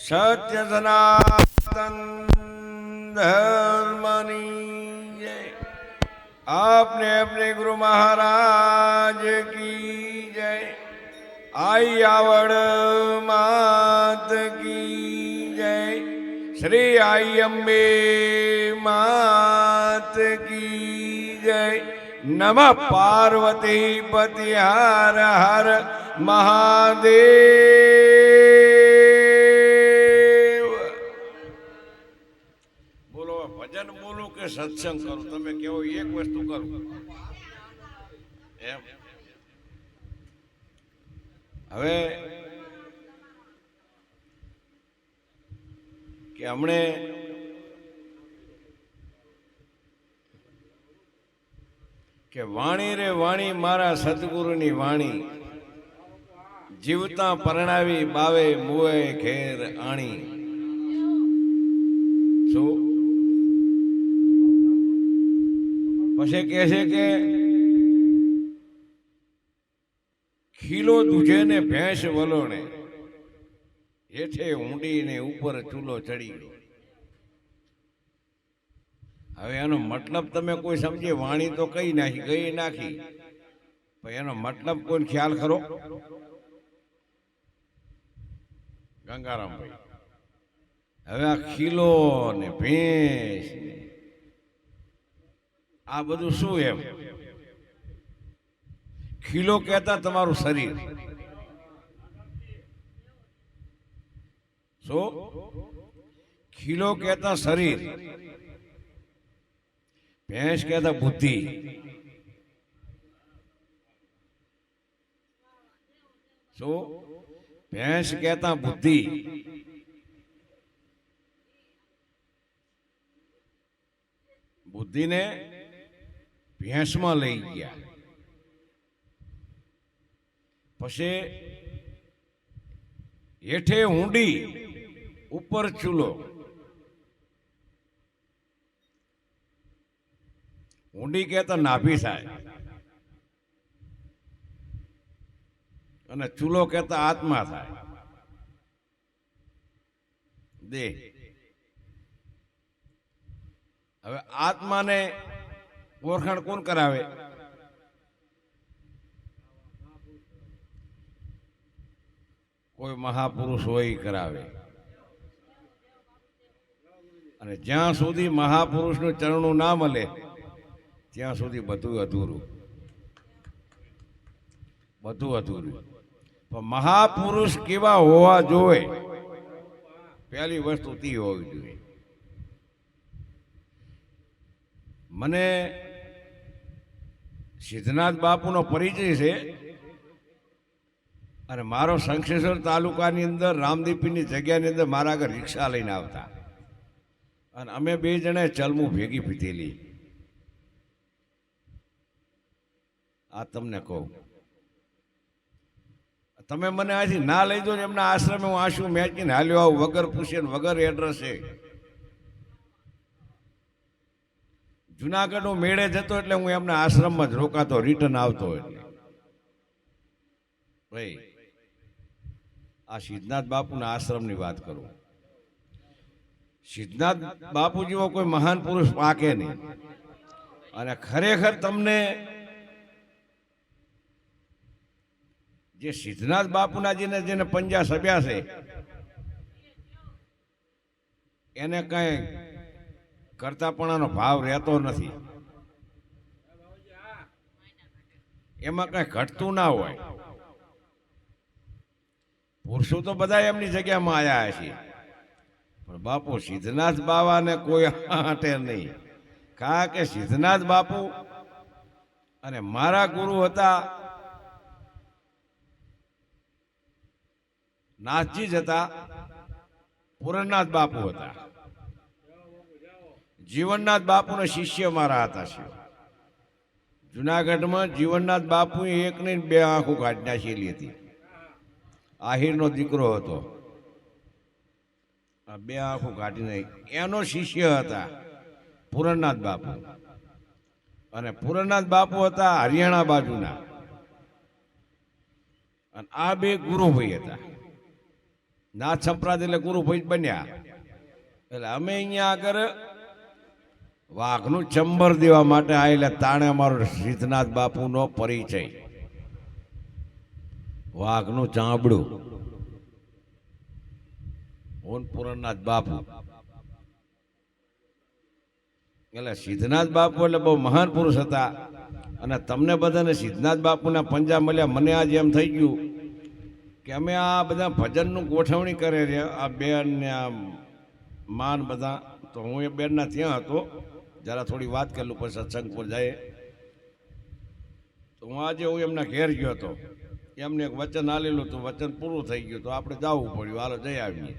સત્ય સનાતન ધર્મની જય આપને અપને ગુરુ મહારાજ કી જય આઈ આવડ માત કી જય શ્રી આઈ અંબે માત કી જય નમ પાર્વતી પતિ હર હર મહાદેવ કે સત્સંગ કરું? તમે કેવો એક વસ્તુ કરું. એમ. હવે કે હમણે કે વાણી રે વાણી મારા સદગુરુની વાણી, જીવતા પરણાવી બાવે મુએ ઘેર આણી. શું? પછી કહે છે કે, ખીલો દૂધે ને ભેંસ વલોણે, હેઠે ઊંડીને ઉપર ચૂલો ચડી ગયો. હવે એનો મતલબ તમે કોઈ સમજે, વાણી તો કઈ નાખી ગઈ નાખી. પણ એનો મતલબ કોઈ ખ્યાલ ખરો? ગંગારામભાઈ. હવે આ ખીલો ને ભેંસ આ બધું શું એમ? ખીલો કહેતા તમારું શરીર. શું? ખીલો કહેતા શરીર. ભેંસ કહેતા બુદ્ધિ. શું? ભેંસ કહેતા બુદ્ધિ. બુદ્ધિને ભેંસમાં લઈ ગયા. પછી હેઠે ઊંડી ઉપર ચૂલો. ઊંડી કહેતા નાભી થાય. અને ચૂલો કહેતા આત્મા થાય. દેહ. હવે આત્માને ઓળખાણ કોણ કરાવે? કોઈ મહાપુરુષ હોય કરાવે. અને જ્યાં સુધી મહાપુરુષનું ચરણું ના મળે, ત્યાં સુધી બધું અધૂરું. બધું અધૂરું. પણ મહાપુરુષ કેવા હોવા જોઈએ? પહેલી વસ્તુ તી હોવી જોઈએ. મને સિદ્ધનાથ બાપુનો પરિચય છે. અને મારો શંખેશ્વર તાલુકાની અંદર, રામદીપીની જગ્યાની અંદર મારા આગળ રિક્ષા લઈને આવતા. અને અમે બે જણાએ ચલમું ભેગી પીધેલી. આ તમને કહું. તમે મને આથી ના લઈ દો એમના આશ્રમે હું આશું મેચીને હાલ્યો આવું? વગર પૂછે વગર એડ્રેસે જુનાગઢ મેળે જતો એટલે હું એમના આશ્રમમાં જ રોકાતો રિટર્ન આવતો એટલે. ભાઈ, આ સિદ્ધનાથ બાપુના આશ્રમની વાત કરું. સિદ્ધનાથ બાપુ જેવો કોઈ મહાન પુરુષ પાકે નહીં. અને ખરેખર તમને જે સિદ્ધનાથ બાપુના જેને જેને પંજા સભ્યા છે, એને કઈ કરતાપણાનો ભાવ રહેતો નથી. એમાં કઈ ઘટતું ના હોય. પુરુષો તો બધા એમની જગ્યામાં આવ્યા છે પણ બાપુ સિદ્ધનાથ બાવાને કોઈ હાટે નહીં. કારણ કે સિદ્ધનાથ બાપુ અને મારા ગુરુ હતા, નાથજી જ હતા, પૂરણનાથ બાપુ હતા. જીવનનાથ બાપુના શિષ્ય મારા હતા છે જુનાગઢમાં જીવનનાથ બાપુ એક ને બે આંખો કાઢી નાખેલી હતી. આહિરનો દીકરો હતો. આ બે આંખો કાઢી નાખી એનો શિષ્ય હતા પુરણનાથ બાપુ. અને પુરણનાથ બાપુ હતા હરિયાણા બાજુના. અને આ બે ગુરુભાઈ હતા. નાથ સંપ્રાત એટલે ગુરુભાઈ બન્યા. એટલે અમે અહીંયા આગળ વાઘનું ચંબર દેવા માટે આવેલા તાણે અમારો સિદ્ધનાથ બાપુનો પરિચય. વાઘનું ચાંબડું ઓન પુરણનાથ બાપુ. એટલે સિદ્ધનાથ બાપુ એટલે બહુ મહાન પુરુષ હતા. અને તમને બધાને સિદ્ધનાથ બાપુના પંજા મળ્યા. મને આજે એમ થઈ ગયું કે અમે આ બધા ભજનનું ગોઠવણી કરે છે આ બેન ને આ માન બધા. તો હું એ બેનના ત્યાં હતો. જરા થોડી વાત કરેલું પછી સત્સંગ પર જાય તો હું આજે હું એમના ઘેર ગયો હતો. એમને એક વચન આલેલું હતું, વચન પૂરું થઈ ગયું તો આપણે જવું પડ્યું. હાલો જઈ આવીએ.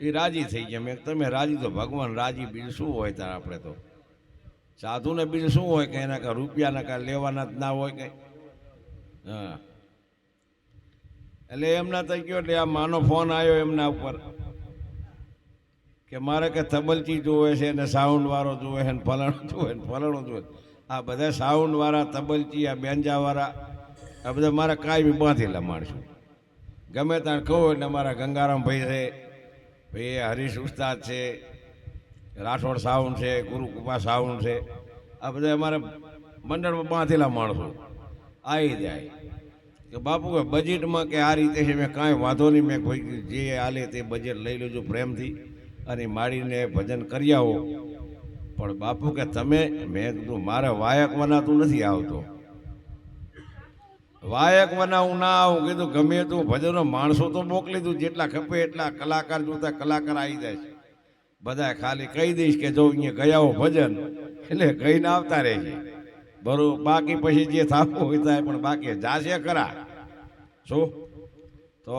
એ રાજી થઈ ગયા. મેં તમે રાજી તો ભગવાન રાજી બીજું શું હોય તાર આપણે તો? સાધુને બીજું શું હોય કે એના કાંઈ રૂપિયાના કાંઈ લેવાના જ ના હોય કંઈ? હા. એટલે એમના થઈ ગયો એટલે આ માનો ફોન આવ્યો એમના ઉપર. કે મારે કે તબલચી જોવે છે ને સાઉન્ડવાળો જોવે છે ને ફલાણું જોવે ને ફલાણું જોવે આ બધા સાઉન્ડવાળા, તબલચી, આ બેંજાવાળા, આ બધા મારે બી બાંધેલા માણશું ગમે ત્યાં કહું એટલે મારા ગંગારામ ભાઈ છે ભાઈ હરીશ ઉસ્તાદ છે, રાઠોડ સાઉન્ડ છે ગુરુકૃપા સાઉન્ડ છે. આ બધા અમારા મંડળમાં બાંધેલા માણસો આવી જાય. કે બાપુ, બજેટમાં કે આ રીતે છે, મેં કાંઈ વાંધો નહીં, મેં કોઈ જે આલે તે બજેટ લઈ લેજો પ્રેમથી. અને માળીને ભજન કરી આવો પણ બાપુ કે, તમે મેં કીધું, મારે વાયક વનાતું નથી આવતો. વાયક બનાવું ના આવું, કીધું, ગમે તું ભજનો માણસો તો મોકલી દઉં, જેટલા ખપે એટલા કલાકાર જોતા કલાકાર આવી જાય છે. બધા ખાલી કહી દઈશ કે, જો અહીંયા ગયા હો ભજન. એટલે કહીને આવતા રહે છે. બરોબર બાકી પછી જે થાપો હોય થાય, પણ બાકી જાશે ખરા. શું? તો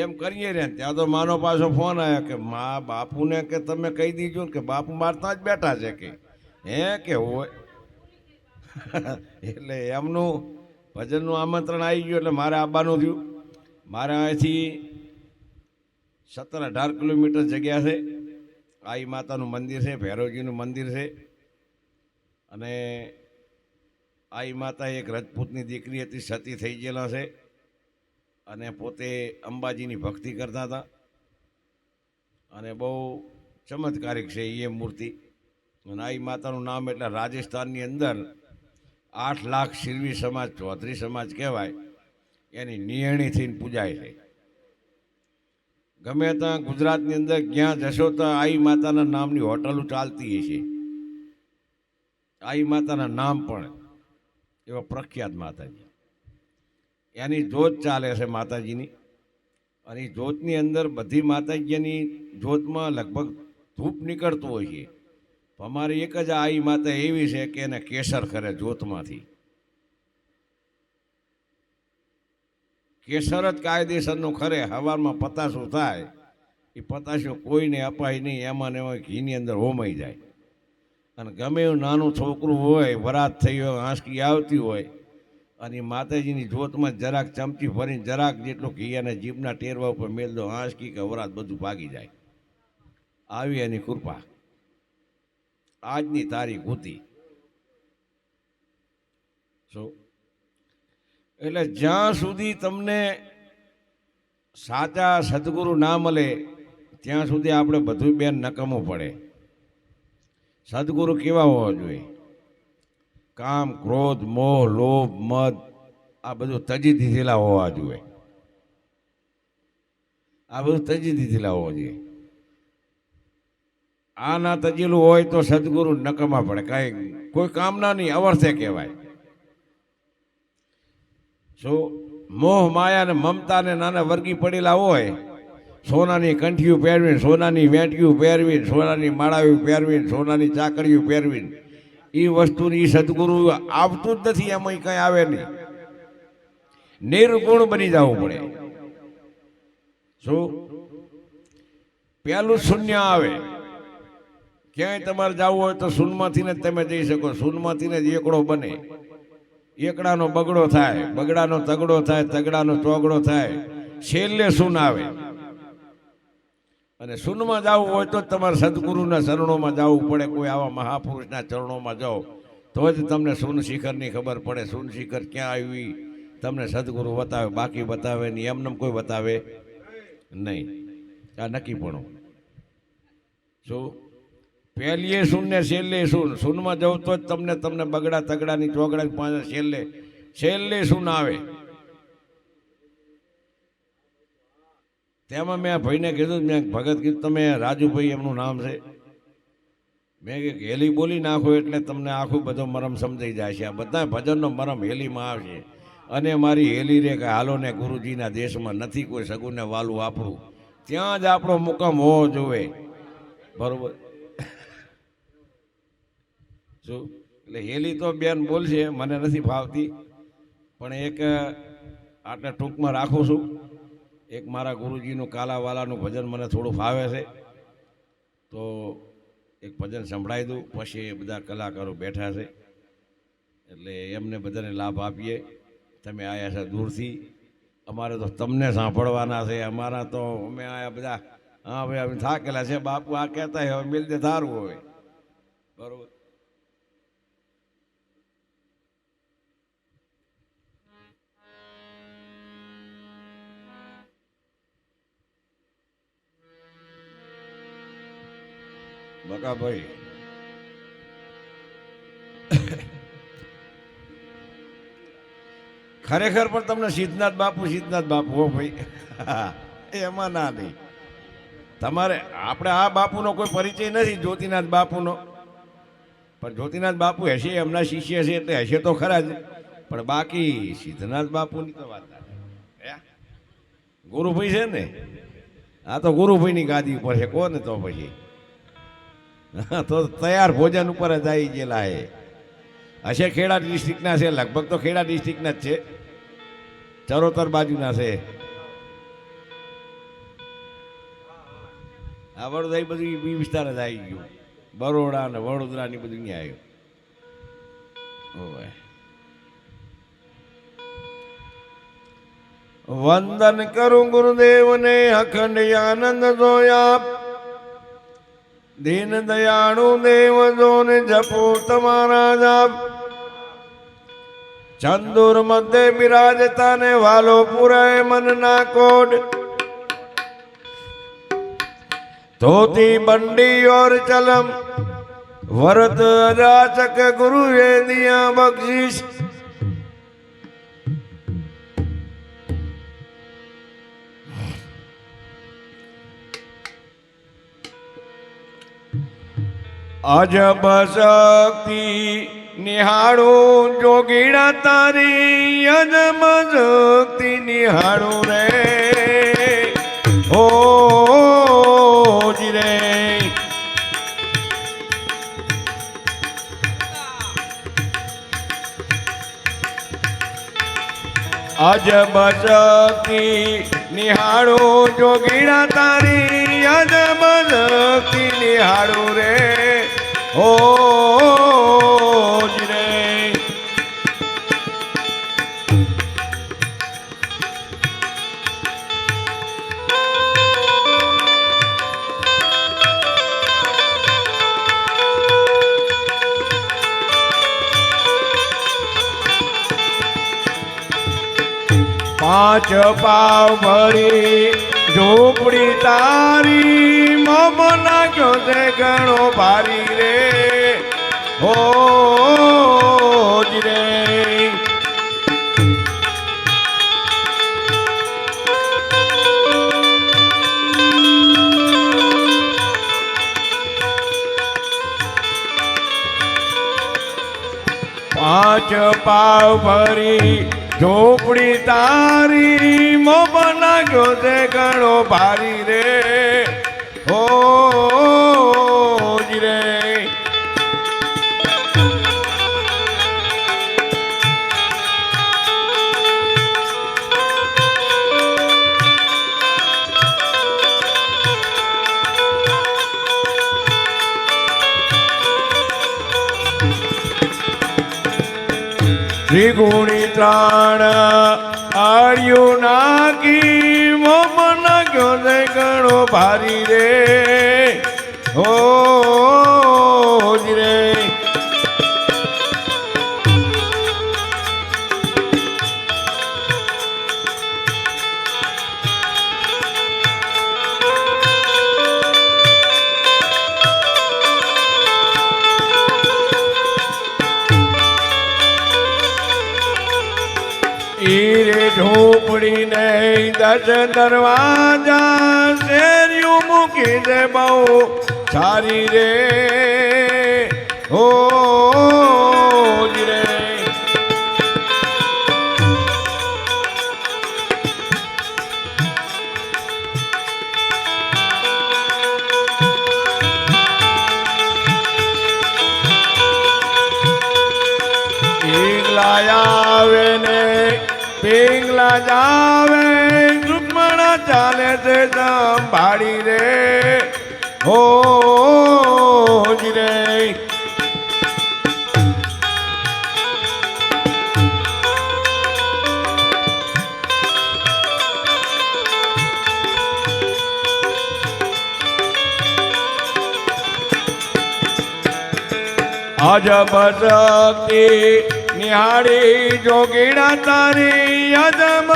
એમ કરીએ ને, ત્યાં તો માનો પાછો ફોન આવ્યો કે મા બાપુને કે તમે કહી દીજો ને કે બાપુ મારતા જ બેઠા છે કે. હે કે હોય? એટલે એમનું ભજનનું આમંત્રણ આવી ગયું એટલે મારે આવવાનું થયું. મારે અહીંથી સત્તર અઢાર કિલોમીટર જગ્યા છે. આઈ માતાનું મંદિર છે, ભૈરવજીનું મંદિર છે. અને આઈ માતા એક રજપૂતની દીકરી હતી, સતી થઈ ગયેલા છે. અને પોતે અંબાજીની ભક્તિ કરતા હતા. અને બહુ ચમત્કારિક છે એ મૂર્તિ. અને આઈ માતાનું નામ એટલે રાજસ્થાનની અંદર આઠ લાખ શિરવી સમાજ ચૌધરી સમાજ કહેવાય. એની નિયણી થઈને પૂજાય છે. ગમે ત્યાં ગુજરાતની અંદર ક્યાં જશો તો આઈ માતાના નામની હોટલો ચાલતી હશે આઈ માતાના નામ પણ એવા પ્રખ્યાત માતાજી. એની જોત ચાલે છે માતાજીની. અને એ જોતની અંદર બધી માતાજીની જોતમાં લગભગ ધૂપ નીકળતું હોય છે. અમારી એક જ આઈ માતા એવી છે કે એને કેસર કરે જોતમાંથી. કેસર જ કાયદેસરનું ખરે, હવારમાં પતાશું થાય. એ પતાશું કોઈને અપાય નહીં, એમાં ને એમાં ઘીની અંદર હોમાઈ જાય. અને ગમે એવું નાનું છોકરું હોય, વરાત થઈ હોય, આંસકી આવતી હોય અને માતાજીની જોતમાં જરાક ચમચી ભરીને જરાક જેટલું ઘી અને જીભના ટેરવા ઉપર મેલ દો આંસકી કે વરાત બધું ભાગી જાય. આવી એની કૃપા. આજની તારીખ હતી. શું એટલે જ્યાં સુધી તમને સાચા સદગુરુ ના મળે, ત્યાં સુધી આપણે બધું બેન નકમવું પડે. સદગુરુ કેવા હોવા જોઈએ? કામ, ક્રોધ, મોહ, લોભ, મદ, આ બધું તજી દીધેલા હોવા જોઈએ. આ બધું તજી દીધેલા હોવા જોઈએ. આ ના તજેલું હોય તો સદગુરુ નકમા પડે. કાંઈ કોઈ કામના નહીં, અવર્થે કહેવાય. શું મોહ, માયા ને મમતા ને નાના વર્ગી પડેલા હોય, સોનાની કંઠીઓ પહેરવીને, સોનાની વેંટિયું પહેરવીને, સોનાની માળાવી પહેરવીને, સોનાની ચાકડીઓ પહેરવીને એ વસ્તુની સદગુરુ આવતું જ નથી એમાં કંઈ આવે નહીં. નિર્ગુણ બની જવું પડે. શું પહેલું શૂન્ય આવે, ક્યાંય તમારે જવું હોય તો શૂનમાંથી જ તમે જઈ શકો. શૂનમાંથી જ એકડો બને. એકડાનો બગડો થાય, બગડાનો તગડો થાય, તગડાનો ચોગડો થાય. છેલ્લે શૂન આવે. અને શૂનમાં જવું હોય તો તમારે સદગુરુના ચરણોમાં જવું પડે. કોઈ આવા મહાપુરુષના ચરણોમાં જાઓ, તો જ તમને શૂન શિખરની ખબર પડે. શૂન શિખર ક્યાં આવી? તમને સદગુરુ બતાવે, બાકી બતાવે નહીં. એમને કોઈ બતાવે નહીં. આ નક્કી પણ શું? પહેલીએ સુન ને છેલ્લે શું સુનમાં જવું તો જ તમને તમને બગડા તગડાની ચોગડા પાસે છેલ્લે છેલ્લે શું આવે. તેમાં મેં ભાઈને કીધું મેં ભગત કીધું તમે, રાજુભાઈ એમનું નામ છે. મેં કે હેલી બોલી નાખો એટલે તમને આખું બધો મરમ સમજાઈ જાય છે. આ બધા ભજનનો મરમ હેલીમાં આવશે અને મારી હેલી રે કે હાલો ને ગુરુજીના દેશમાં નથી કોઈ સગુને વાલું આપણું ત્યાં જ આપણો મુકામ હોવો જોવે. બરોબર. શું? એટલે હેલી તો બેન બોલશે, મને નથી ફાવતી. પણ એક, આટલે ટૂંકમાં રાખું છું. એક મારા ગુરુજીનું કાલાવાલાનું ભજન મને થોડું ફાવે છે. તો એક ભજન સંભળાવી દઉં, પછી એ બધા કલાકારો બેઠા છે. એટલે એમને બધાને લાભ આપીએ. તમે આવ્યા છો દૂરથી. અમારે તો તમને સાંભળવાના છે. અમારા તો અમે આયા બધા, હા, ભાઈ, અમે થાકેલા છે. બાપુ આ કહેતા હવે મિલ દે, થારું હોય. બરોબર? બકાભાઈ. ખરેખર પણ તમને સિદ્ધનાથ બાપુ સિદ્ધનાથ બાપુ, હો ભાઈ. એમાં ના નહીં. તમારે, આપણે આ બાપુનો કોઈ પરિચય નથી, જ્યોતિનાથ બાપુનો. પણ જ્યોતિનાથ બાપુ હશે, એમના શિષ્ય છે એટલે હશે તો ખરા જ. પણ બાકી સિદ્ધનાથ બાપુની તો વાત? ગુરુભાઈ છે ને? આ તો ગુરુભાઈની ગાદી ઉપર છે. કોને તો પછી? તો તૈયાર ભોજન ઉપર જ આવી ગયેલા એ હશે ખેડા ડિસ્ટ્રિક્ટના છે, લગભગ તો ખેડા ડિસ્ટ્રિક્ટના જ છે. ચરોતર બાજુના છે. આ વડોદરા એ બધું બી વિસ્તાર જ આવી ગયું. બરોડા ને વડોદરા ને બધું અહીંયા આવ્યું. વંદન કરું ગુરુદેવને અખંડ આનંદ જોયા. દીન દયાળુ દેવ જોને જપો તમારા જાપ. ચંદુર મધ્ય બિરાજતા ને વાલો પુરાય મનના કોડ. ધોતી, બંડી ઓર ચલમ. વરત ગુરુ એ દિયા બક્ષિશ અજબ શક્તિ નિહાળો જોગીડા તારી અજબ શક્તિ નિહાળો રે. જી રે. અજબ શક્તિ નિહાળો જોગીડા તારી અજબ શક્તિ નિહાળો રે. રે પાંચ પાવ ભરી ઝોપડી તારી મમ નાખ્યો છે ઘણો ભારી રે. હો રે. પાંચ પાવ ભરી ઝોપડી તારી મોબ નાખ્યો છે ઘણો ભારી રે. હો રે. ત્રિગુણી ત્રાણ આળ્યું નાખી મોમ ગયો રે ઘણો ભારી રે. દસ દરવાજા શેરિયું મૂકી દે બહુ. સારી રે હો રે. લાયા આવે ને પિંગલા રૂકમણા ચાલે છે સંભાળી રે. હો રે અજબ શક્તિ નિહાળી જોગીણા તારી અજબ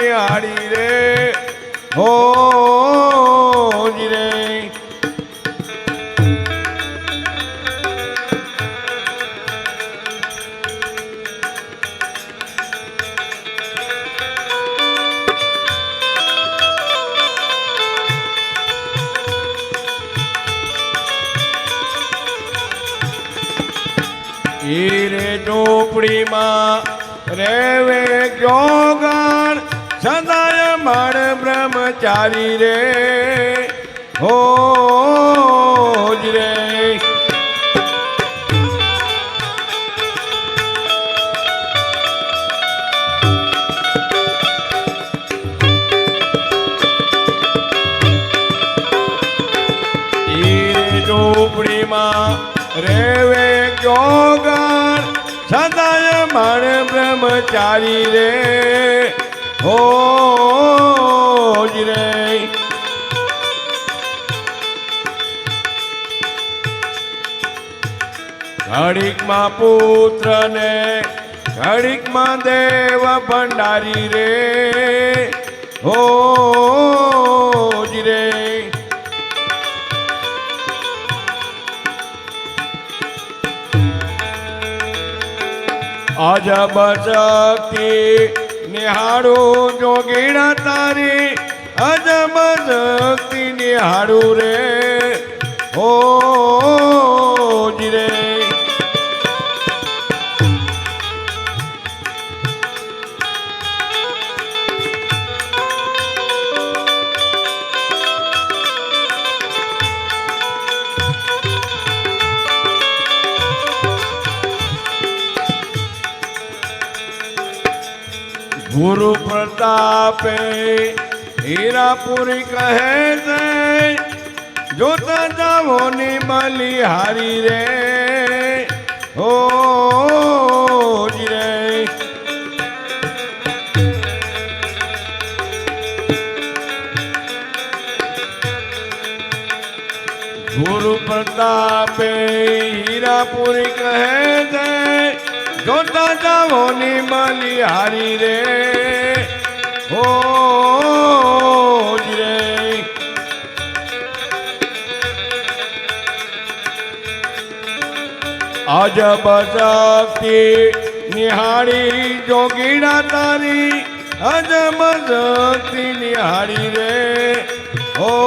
નિહાળી રે. હો રે. હીરે ચોપડીમાં રેવે જોગણ સદાય માર બ્રહ્મચારી રે. હો રે. હીરે ચોપડીમાં રેવે જોગણ સદાય માણ બ્રહ્મચારી રે. હો જ રે. ઘડીકમાં પુત્ર ને ઘડીકમાં દેવ ભંડારી રે. હો જ રે. અજબ શક્તિ નિહાળું જોગીણા તારી અજમ શક્તિ નિહાળું રે. હો હીરાપુરી કહે છે જોતા જાવો ની બલિહારી રે હો જી રે ગુરુ પ્રતાપે હીરાપુરી કહે છે જોતા જાવો ની બલિહારી રે હો અજબ શક્તિ નિહાળી જોગીણા તારી અજબ શક્તિ નિહાળી રે. રે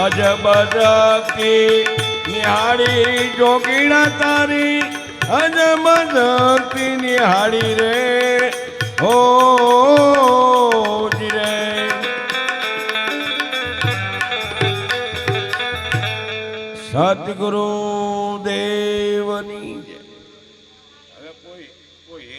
અજબ શક્તિ નિહાળી જોગીણા તારી અજબ શક્તિ નિહાળી રે. હો રે દેવની